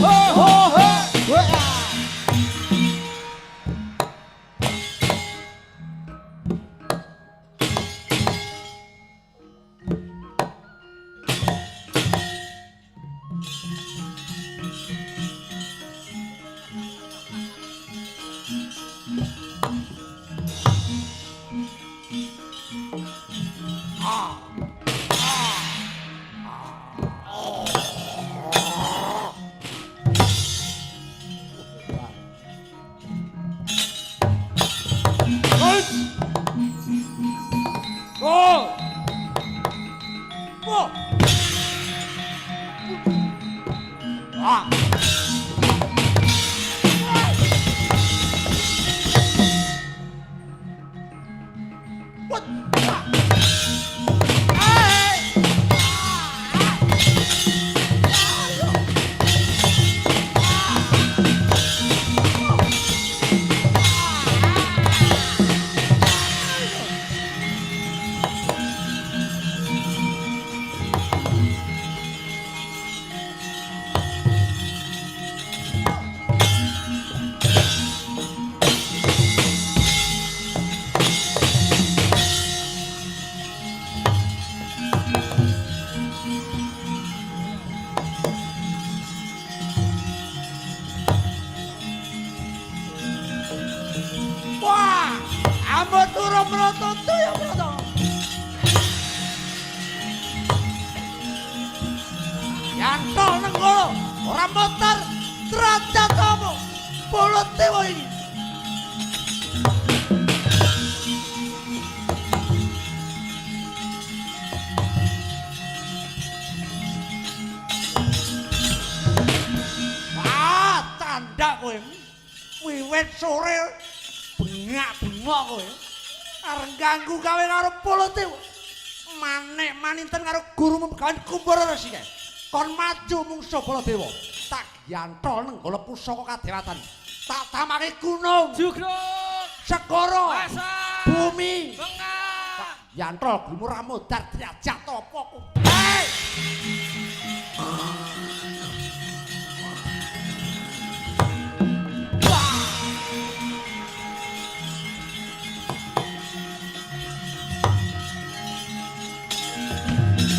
oh. oh Ah! Wah, ambek turu mrototo ya mroto. Yantol nang kono, ora motor derajat apa? Mulut dewa iki. Ah, tanda kowe. Wiwit sore bengak-bengok kowe. Arep ganggu gawe karo polote. Manek maninten karo gurumu pegawan kumbara resi. Kon maju mungsuh Baladewa. Tak yantol nang gola pusaka kadewatan. Tak tamake gunung, Jugruk, segara, Pasar, bumi. Bengak. Yantol gurumu ra modar derajat apa ku.